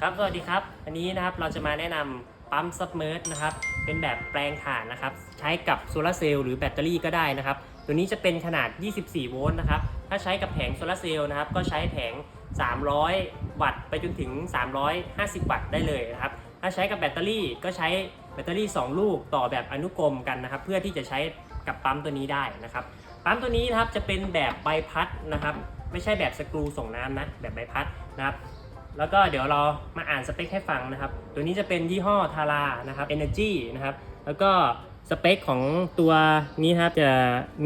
ครับสวัสดีครับอันนี้นะครับเราจะมาแนะนำปั๊มซับเมอร์นะครับเป็นแบบแปลงถ่านนะครับใช้กับโซลาร์เซลล์หรือแบตเตอรี่ก็ได้นะครับตัวนี้จะเป็นขนาด 24 โวลต์นะครับถ้าใช้กับแผงโซลาร์เซลล์นะครับก็ใช้แผง 300 วัตต์ไปจนถึง 350 วัตต์ได้เลยนะครับถ้าใช้กับแบตเตอรี่ก็ใช้แบตเตอรี่ 2 ลูกต่อแบบอนุกรมกันนะครับเพื่อที่จะใช้กับปั๊มตัวนี้ได้นะครับปั๊มตัวนี้นะครับจะเป็นแบบใบพัดนะครับไม่ใช่แบบสกรูส่งน้ำนะแบบใบพัดนะครับ แล้วก็เดี๋ยวเรามาอ่านสเปคให้ฟังนะครับ ตัวนี้จะเป็นยี่ห้อทารานะครับ Energy นะครับ แล้วก็สเปคของตัวนี้ครับจะ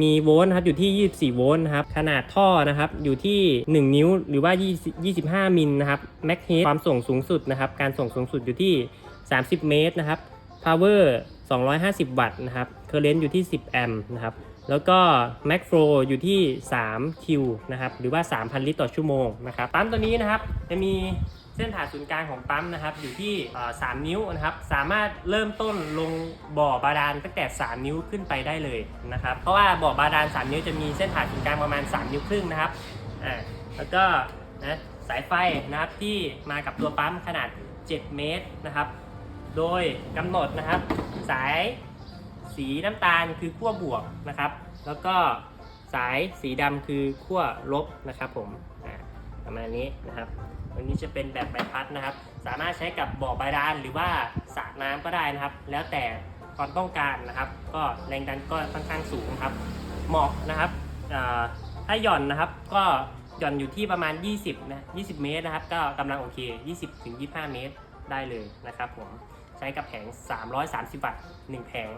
มีโวลต์นะครับอยู่ที่ 24 โวลต์นะครับ ขนาดท่อนะครับอยู่ที่ 1 นิ้วหรือว่า20 25มิลนะครับแม็กเฮดความส่งสูงสุดนะครับ การส่งสูงสุดอยู่ที่ 30 เมตรนะครับ power 250 วัตต์นะครับ current อยู่ที่ 10 แอมป์นะครับ แล้วก็ Max Flow อยู่ที่ 3 Q นะครับ หรือว่า 3,000 ลิตรต่อชั่วโมงนะครับ ปั๊มตัวนี้นะครับ จะมีเส้นผ่าศูนย์กลางของปั๊มนะครับ อยู่ที่ 3 นิ้วนะครับ สามารถเริ่มต้นลงบ่อบาดาลตั้งแต่ 3 นิ้วขึ้นไปได้เลยนะครับ เพราะว่าบ่อบาดาล 3 นิ้วจะมีเส้นผ่าศูนย์กลางประมาณ 3 นิ้วครึ่งนะครับ อ่า แล้วก็นะสายไฟนะครับที่มากับตัวปั๊มขนาด 7 เมตรนะครับ โดยกำหนดนะครับ สายสีน้ำตาลคือขั้วบวกนะครับ แล้วก็สายสีดำคือขั้วลบนะครับผมประมาณนี้นะครับตัวนี้จะเป็นแบบใบพัดนะครับ สามารถใช้กับบ่อบาดาลหรือว่าสระน้ำก็ได้นะครับ แล้วแต่ความต้องการนะครับ ก็แรงดันก็ค่อนข้างสูงครับ เหมาะนะครับถ้าหย่อนนะครับก็หย่อนอยู่ที่ประมาณ 20 นะ 20 เมตรนะครับ ก็กำลังโอเค 20-25 เมตรได้เลยนะครับผม ใช้กับแผง 330 วัตต์1แผง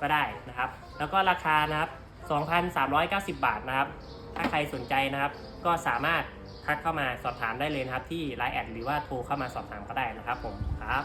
ก็ได้นะครับ แล้วก็ราคานะครับ2,390 บาทนะครับ ถ้าใครสนใจนะครับ ก็สามารถทักเข้ามาสอบถามได้เลยนะครับ ที่ไลน์แอดหรือว่าโทรเข้ามาสอบถามก็ได้นะครับผมครับ